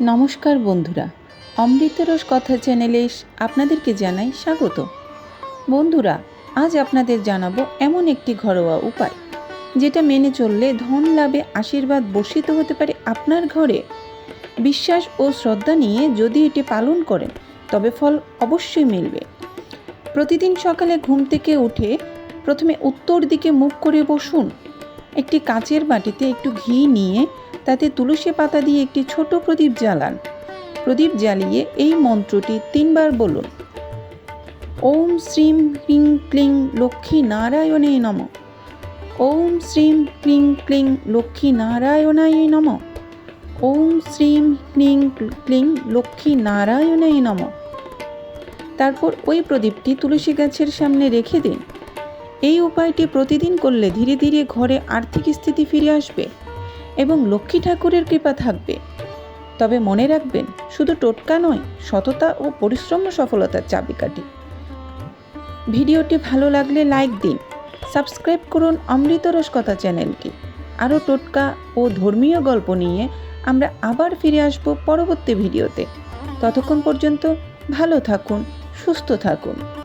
নমস্কার বন্ধুরা। অমৃতরস কথা চ্যানেলে আপনাদেরকে জানাই স্বাগত। বন্ধুরা, আজ আপনাদের জানাব এমন একটি ঘরোয়া উপায়, যেটা মেনে চললে ধন লাভে আশীর্বাদ বর্ষিত হতে পারে আপনার ঘরে। বিশ্বাস ও শ্রদ্ধা নিয়ে যদি এটি পালন করেন, তবে ফল অবশ্যই মিলবে। প্রতিদিন সকালে ঘুম থেকে উঠে প্রথমে উত্তর দিকে মুখ করে বসুন। একটি কাঁচের বাটিতে একটু ঘি নিয়ে তাতে তুলসী পাতা দিয়ে একটি ছোট প্রদীপ জ্বালান। প্রদীপ জ্বালিয়ে এই মন্ত্রটি তিনবার বলুন। ওম শ্রীম ক্লিং ক্লিং লক্ষ্মী নারায়ণে নম। ওম শ্রীম ক্লিং ক্লিং লক্ষ্মী নারায়ণায় নম। ওম শ্রীম ক্লিং ক্লিং লক্ষ্মী নারায়ণায় নম। তারপর ওই প্রদীপটি তুলসী গাছের সামনে রেখে দিন। এই উপায়টি প্রতিদিন করলে ধীরে ধীরে ঘরে আর্থিক স্থিতি ফিরে আসবে এবং লক্ষ্মী ঠাকুরের কৃপা থাকবে। তবে মনে রাখবেন, শুধু টোটকা নয়, সততা ও পরিশ্রম সফলতার চাবিকাঠি। ভিডিওটি ভালো লাগলে লাইক দিন, সাবস্ক্রাইব করুন অমৃত কথা চ্যানেলটি আরও টোটকা ও ধর্মীয় গল্প নিয়ে আমরা আবার ফিরে আসব পরবর্তী ভিডিওতে। ততক্ষণ পর্যন্ত ভালো থাকুন, সুস্থ থাকুন।